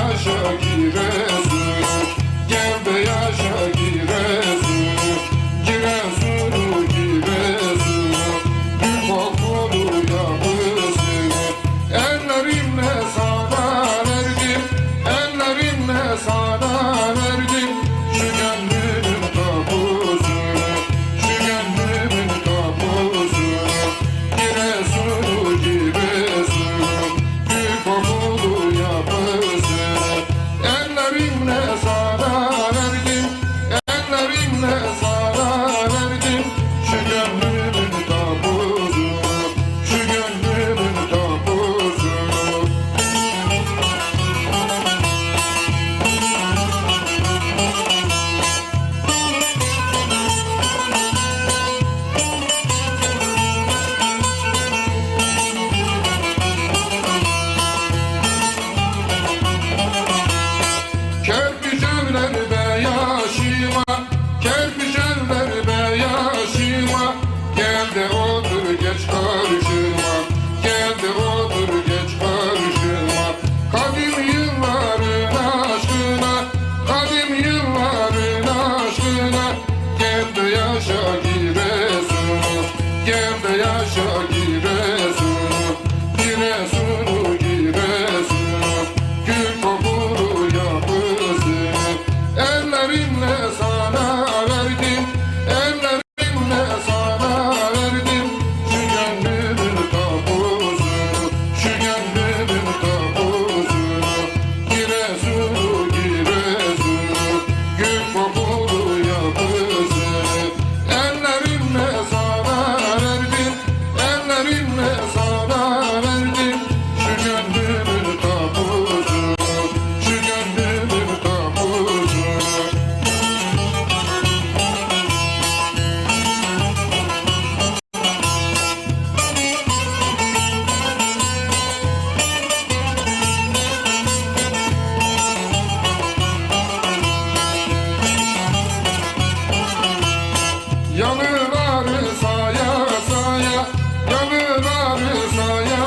yaşa giresun Gel de yaşa giresun Yanına bir sayın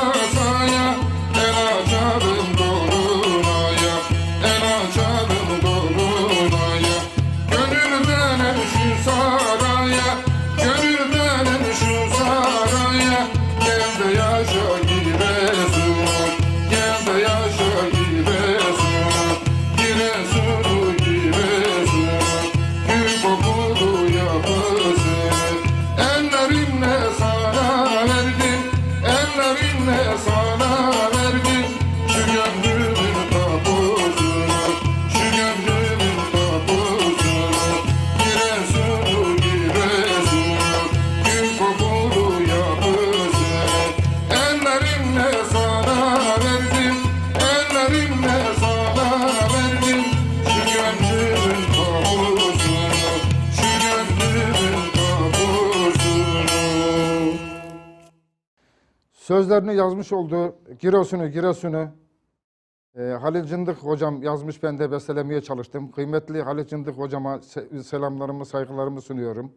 Sözlerini yazmış olduğu Giresun'u, Giresun'u e, Halil Cındık hocam yazmış ben de bestelemeye çalıştım. Kıymetli Halil Cındık hocama se- selamlarımı, saygılarımı sunuyorum.